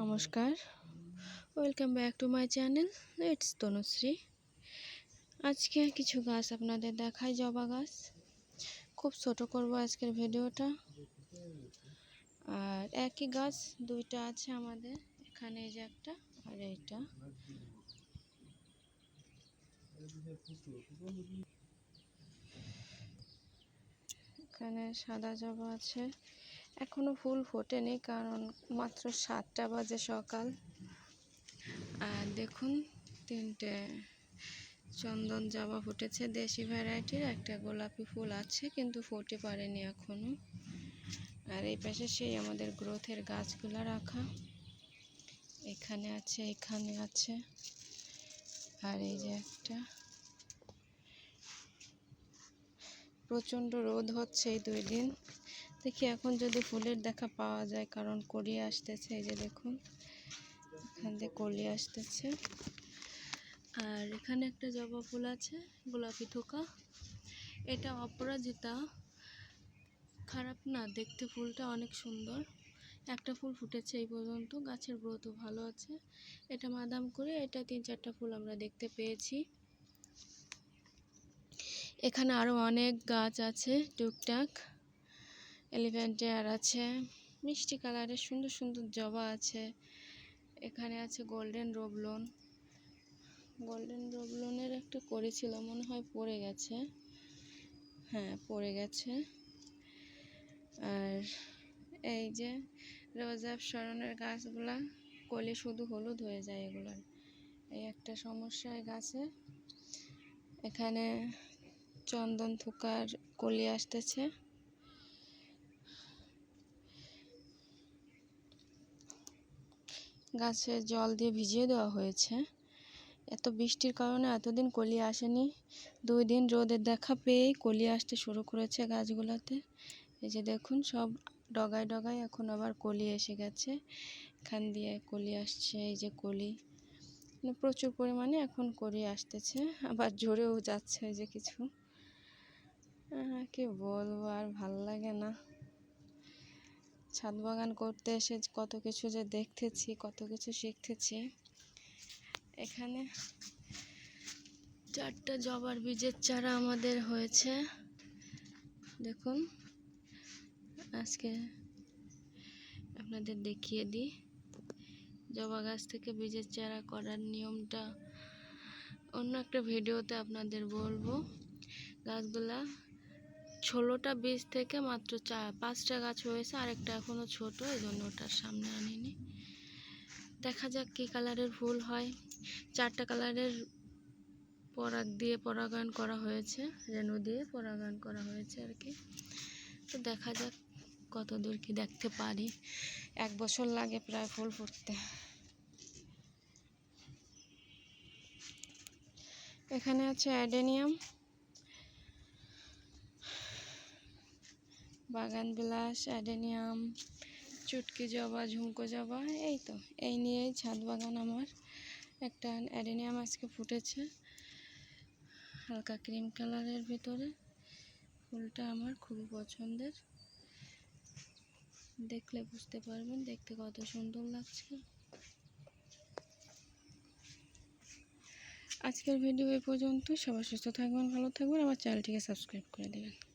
নমস্কার। Welcome back to my channel it's Tanushree আজকে কিছু গাছ আপনাদের দেখাই, জবা গাছ। খুব ছোট করব আজকের ভিডিওটা। আর একই গাছ, দুইটা আছে আমাদের। এখানে এই যে একটা, আর এইটা। এখানে সাদা জবা আছে। এখনও ফুল ফোটেনি, কারণ মাত্র সাতটা বাজে সকাল। আর দেখুন, তিনটে চন্দন জবা ফুটেছে দেশি ভ্যারাইটির, একটা গোলাপি ফুল আছে কিন্তু ফুটে পারেনি এখনও। আর এই পাশে সেই আমাদের গ্রোথের গাছগুলো রাখা। এখানে আছে এখানে আছে। আর এই যে একটা। প্রচণ্ড রোদ হচ্ছে এই দুই দিন। দেখি এখন যদি ফুলের দেখা পাওয়া যায়, কারণ কলি আসতেছে, এই যে দেখুন, এখান থেকে কলি আসতেছে। আর এখানে একটা জবা ফুল আছে, গোলাপি থোকা। এটা অপরাজিতা। খারাপ না, দেখতে ফুলটা অনেক সুন্দর। একটা ফুল ফুটেছে এই পর্যন্ত, গাছের গ্রোথও ভালো আছে। এটা মাদাম করে, এটা তিন চারটা ফুল আমরা দেখতে পেয়েছি। এখানে আরও অনেক গাছ আছে, টুকটাক। এলিফ্যান্ট এয়ার আছে, মিষ্টি কালারের সুন্দর সুন্দর জবা আছে, এখানে আছে গোল্ডেন রোবলন। গোল্ডেন রোবলনের একটা করেছিল, মনে হয় পড়ে গেছে। হ্যাঁ পড়ে গেছে। আর এই যে রোজাব স্মরণের গাছগুলা, কলি শুধু হলুদ হয়ে যায় এগুলোর। এই একটা সমস্যা এই গাছে। এখানে চন্দন থুকার কলি আসতেছে। গাছে জল দিয়ে ভিজিয়ে দেওয়া হয়েছে। এত বৃষ্টির কারণে এতদিন কলি আসেনি। দুই দিন রোদের দেখা পেয়েই কলি আসতে শুরু করেছে গাছগুলোতে। এই যে দেখুন, সব ডগায় ডগায় এখন আবার কলি এসে গেছে। এখান দিয়ে কলি আসছে, এই যে কলি। মানে প্রচুর পরিমাণে এখন কলি আসতেছে, আবার জোরেও যাচ্ছে এই যে কিছু। কি বলব, আর ভালো লাগে না। ছাদ বাগান করতে এসে কত কিছু যে দেখতেছি, কত কিছু শিখতেছি। এখানে চারটা জবার বীজের চারা আমাদের হয়েছে। দেখুন, আজকে আপনাদের দেখিয়ে দিই। জবা গাছ থেকে বীজের চারা করার নিয়মটা অন্য একটা ভিডিওতে আপনাদের বলব। গাছগুলা ষোলোটা বীজ থেকে মাত্র চা পাঁচটা গাছ হয়েছে, আরেকটা এখনও ছোট এই জন্য ওটার সামনে আনিনি। দেখা যাক কী কালারের ফুল হয়। চারটা কালারের পরাগ দিয়ে পরাগায়ন করা হয়েছে, রেণু দিয়ে পরাগায়ন করা হয়েছে আর কি। তো দেখা যাক কত দূর কি দেখতে পারি। এক বছর লাগে প্রায় ফুল ফুটতে। এখানে আছে অ্যাডেনিয়াম। বাগান বিলাস, অ্যাডেনিয়াম, চুটকি জবা, ঝুমকো জবা, এই তো। এই নিয়েই ছাদ বাগান আমার। একটা অ্যাডেনিয়াম আজকে ফুটেছে। হালকা ক্রিম কালারের ভিতরে। ফুলটা আমার খুবই পছন্দের। দেখলে বুঝতে পারবেন দেখতে কত সুন্দর লাগছে। আজকের ভিডিও এ পর্যন্ত। সবাই সুস্থ থাকবেন, ভালো থাকবেন। আমার চ্যানেলটিকে সাবস্ক্রাইব করে দেবেন।